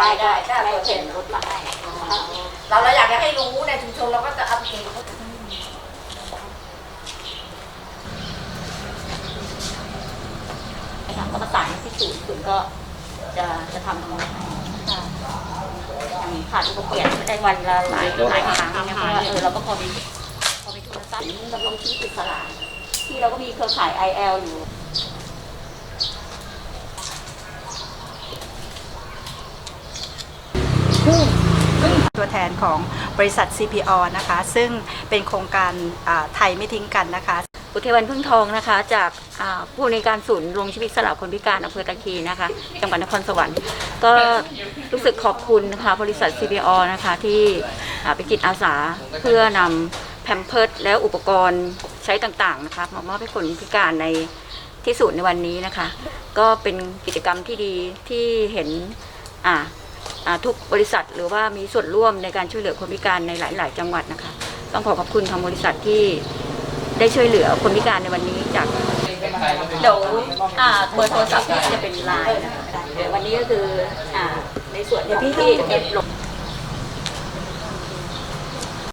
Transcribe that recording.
ฟังได้ได้ได้เราเห็นรถมาให้เราเราอยากจะให้รู้ในชุมชนเราก็จะอัปเดตนะคะก็ประสานที่ศูนย์ศูนก็จะจะทำตรงนี้ขาดอุปกรณ์ไม่ได้วันละหลายหลายครั้งเนี่ยเพราะว่าเออเราก็พอมีพอมีทุนทรัพย์ดำรงชีวิตอิสระที่เราก็มีเครือข่าย IL อยู่ ผู้ตัวแทนของบริษัท CPO นะคะ ซึ่งเป็นโครงการไทยไม่ทิ้งกันนะคะ อุเทวันพึ่งทองนะคะ จากผู้ในการศูนย์ลงชีวิตสลับคนพิการอำเภอตะคีนะคะ จังหวัดนครสวรรค์ ก็รู้สึกขอบคุณนะคะบริษัท CPO นะคะที่เป็นจิตอาสาเพื่อนำแพมเพิร์ดและอุปกรณ์ใช้ต่างๆนะคะมามอบให้คนพิการในที่ศูนย์ในวันนี้นะคะ ก็เป็นกิจกรรมที่ดีที่เห็นอ่า ทุกบริษัทหรือว่ามีส่วนร่วมในการช่วยเหลือคนพิการในหลาย ๆ จังหวัดนะคะ ต้องขอขอบคุณทางบริษัทที่ได้ช่วยเหลือคนพิการในวันนี้จากเดี๋ยวอ่าเบอร์โทรศัพท์ที่จะเป็นไลน์นะคะเดี๋ยววันนี้ก็คืออ่าในส่วนของที่เก็บลง